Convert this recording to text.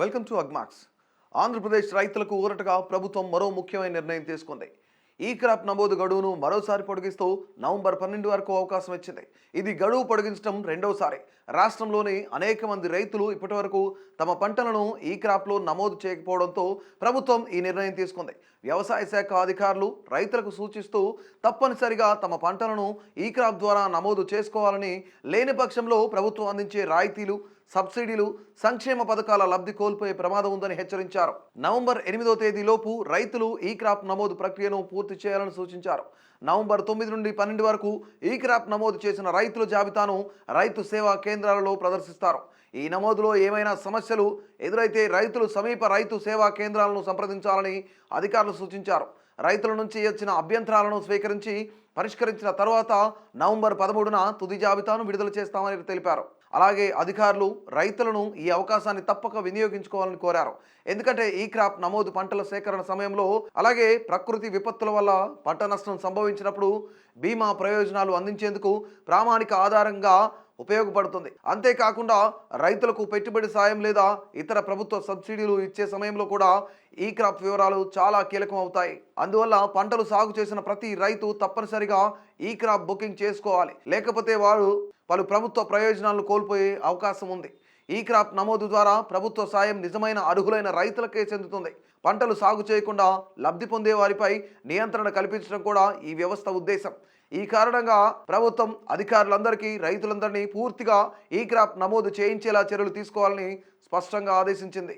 Welcome to Agmax. Andhra Pradesh రైతులకు ఊరటగా ప్రభుత్వం మరో ముఖ్యమైన నిర్ణయం తీసుకుంది. ఈ క్రాప్ నమోదు గడువును మరోసారి పొడిగిస్తూ నవంబర్ పన్నెండు వరకు అవకాశం ఇచ్చింది. ఇది గడువు పొడిగించడం రెండవసారి రాష్ట్రంలోని అనేక మంది రైతులు ఇప్పటివరకు తమ పంటలను ఈ క్రాప్లో నమోదు చేయకపోవడంతో ప్రభుత్వం ఈ నిర్ణయం తీసుకుంది. వ్యవసాయ శాఖ అధికారులు రైతులకు సూచిస్తూ తప్పనిసరిగా తమ పంటలను ఈ క్రాప్ ద్వారా నమోదు చేసుకోవాలని లేని పక్షంలో ప్రభుత్వం అందించే రాయితీలు సబ్సిడీలు సంక్షేమ పథకాల లబ్ధి కోల్పోయే ప్రమాదం ఉందని హెచ్చరించారు. నవంబర్ ఎనిమిదో తేదీలోపు రైతులు ఈ క్రాప్ నమోదు ప్రక్రియను పూర్తి చేయాలని సూచించారు. నవంబర్ తొమ్మిది నుండి పన్నెండు వరకు ఈ క్రాప్ నమోదు చేసిన రైతుల జాబితాను రైతు సేవా కేంద్రాలలో ప్రదర్శిస్తారు. ఈ నమోదులో ఏమైనా సమస్యలు ఎదురైతే రైతులు సమీప రైతు సేవా కేంద్రాలను సంప్రదించాలని అధికారులు సూచించారు. రైతుల నుంచి వచ్చిన అభ్యంతరాలను స్వీకరించి పరిష్కరించిన తర్వాత నవంబర్ పదమూడున తుది జాబితాను విడుదల చేస్తామని తెలిపారు. అలాగే అధికారులు రైతులను ఈ అవకాశాన్ని తప్పక వినియోగించుకోవాలని కోరారు. ఎందుకంటే ఈ క్రాప్ నమోదు పంటల సేకరణ సమయంలో అలాగే ప్రకృతి విపత్తుల వల్ల పంట నష్టం సంభవించినప్పుడు బీమా ప్రయోజనాలు అందించేందుకు ప్రామాణిక ఆధారంగా ఉపయోగపడుతుంది. అంతేకాకుండా రైతులకు పెట్టుబడి సాయం లేదా ఇతర ప్రభుత్వ సబ్సిడీలు ఇచ్చే సమయంలో కూడా ఈ క్రాప్ వివరాలు చాలా కీలకం అవుతాయి అందువల్ల పంటలు సాగు చేసిన ప్రతి రైతు తప్పనిసరిగా ఈ క్రాప్ బుకింగ్ చేసుకోవాలి. లేకపోతే వారు పలు ప్రభుత్వ ప్రయోజనాలను కోల్పోయే అవకాశం ఉంది. ఈ క్రాప్ నమోదు ద్వారా ప్రభుత్వ సాయం నిజమైన అర్హులైన రైతులకే చెందుతుంది. పంటలు సాగు చేయకుండా లబ్ధి పొందే వారిపై నియంత్రణ కల్పించడం కూడా ఈ వ్యవస్థ ఉద్దేశం. ఈ కారణంగా ప్రభుత్వం అధికారులందరికీ రైతులందరినీ పూర్తిగా ఈ క్రాప్ నమోదు చేయించేలా చర్యలు తీసుకోవాలని స్పష్టంగా ఆదేశించింది.